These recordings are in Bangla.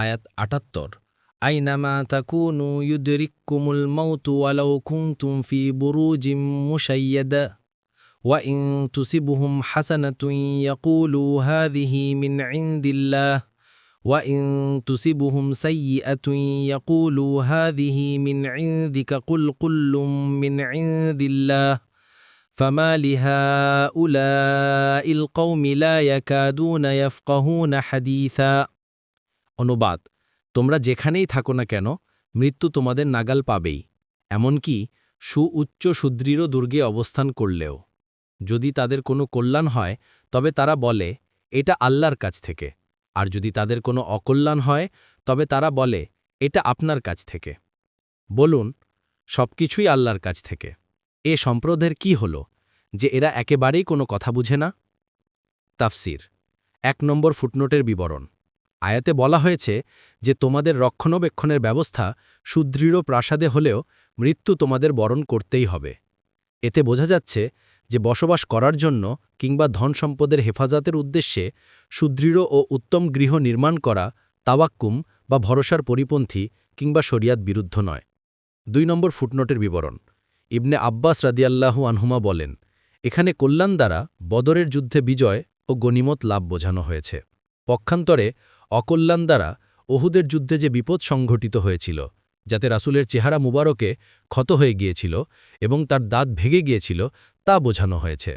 আয়াত আটাত্তর আইনামা তাকুনু ইউদরিক্কুমুল মাউতু ওয়ালাউ কুনতুম ফি বুরুজিম মুশাইয়াদা وإن تصبهم حسنة يقولوا هذه من عند الله وإن تصبهم سيئة يقولوا هذه من عندك قل كل من عند الله فما لهؤلاء القوم لا يكادون يفقهون حديثا অনুবাদ। তোমরা যেখানেই থাকো না কেন, মৃত্যু তোমাদের নাগাল পাবেই। এমনকি সুউচ্চ সুদৃঢ় দুর্গে অবস্থান করলেও। যদি তাদের কোনো কল্যাণ হয়, তবে তারা বলে, এটা আল্লাহর কাছ থেকে। আর যদি তাদের কোনো অকল্যাণ হয়, তবে তারা বলে, এটা আপনার কাছ থেকে। বলুন, সবকিছুই আল্লাহর কাছ থেকে। এ সম্প্রদের কি হল, যে এরা একেবারেই কোনো কথা বুঝে না? তাফসির, এক নম্বর ফুটনোটের বিবরণ। আয়াতে বলা হয়েছে যে তোমাদের রক্ষণাবেক্ষণের ব্যবস্থা সুদৃঢ় প্রাসাদে হলেও মৃত্যু তোমাদের বরণ করতেই হবে। এতে বোঝা যাচ্ছে যে বসবাস করার জন্য কিংবা ধন সম্পদের হেফাজতের উদ্দেশ্যে সুদৃঢ় ও উত্তম গৃহ নির্মাণ করা তাওয়াক্কুম বা ভরসার পরিপন্থী কিংবা শরিয়াত বিরুদ্ধ নয়। দুই নম্বর ফুটনোটের বিবরণ। ইবনে আব্বাস রাদিয়াল্লাহু আনহুমা বলেন, এখানে কল্যাণ দ্বারা বদরের যুদ্ধে বিজয় ও গনিমত লাভ বোঝানো হয়েছে। পক্ষান্তরে অকল্যাণ দ্বারা ওহুদের যুদ্ধে যে বিপদ সংঘটিত হয়েছিল, যাতে রাসুলের চেহারা মুবারকে ক্ষত হয়ে গিয়েছিল এবং তার দাঁত ভেঙে গিয়েছিল, তা বোঝানো হয়েছে।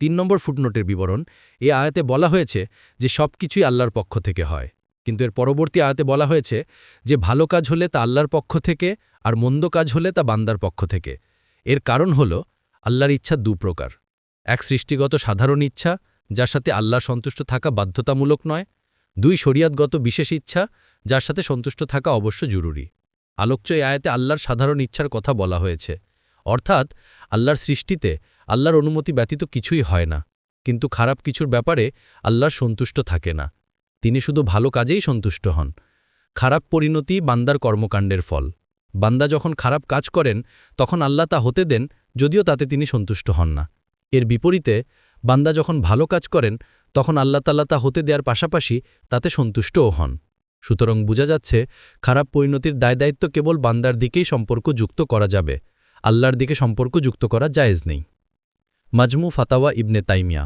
তিন নম্বর ফুটনোটের বিবরণ, এ আয়াতে বলা হয়েছে যে সব কিছুই আল্লাহর পক্ষ থেকে হয়। কিন্তু এর পরবর্তী আয়াতে বলা হয়েছে যে ভালো কাজ হলে তা আল্লাহর পক্ষ থেকে আর মন্দ কাজ হলে তা বান্দার পক্ষ থেকে। এর কারণ হল আল্লাহর ইচ্ছা দুপ্রকার। এক সৃষ্টিগত সাধারণ ইচ্ছা যার সাথে আল্লাহ সন্তুষ্ট থাকা বাধ্যতামূলক নয়। দুই, শরিয়াতগত বিশেষ ইচ্ছা, যার সাথে সন্তুষ্ট থাকা অবশ্য জরুরি। আলোচ্য এই আয়াতে আল্লাহর সাধারণ ইচ্ছার কথা বলা হয়েছে। অর্থাৎ, আল্লাহর সৃষ্টিতে আল্লাহর অনুমতি ব্যতীত কিছুই হয় না। কিন্তু খারাপ কিছুর ব্যাপারে আল্লাহর সন্তুষ্ট থাকে না। তিনি শুধু ভালো কাজেই সন্তুষ্ট হন। খারাপ পরিণতি বান্দার কর্মকাণ্ডের ফল। বান্দা যখন খারাপ কাজ করেন, তখন আল্লাহ তা হতে দেন, যদিও তাতে তিনি সন্তুষ্ট হন না। এর বিপরীতে বান্দা যখন ভালো কাজ করেন, তখন আল্লাহ তাল্লা তা হতে দেওয়ার পাশাপাশি তাতে সন্তুষ্টও হন। সুতরাং বোঝা যাচ্ছে, খারাপ পরিণতির দায় দায়িত্ব কেবল বান্দার দিকেই সম্পর্ক যুক্ত করা যাবে, আল্লাহর দিকে সম্পর্ক যুক্ত করা জায়েজ নেই। মাজমু ফাতাওয়া ইবনে তাইমিয়া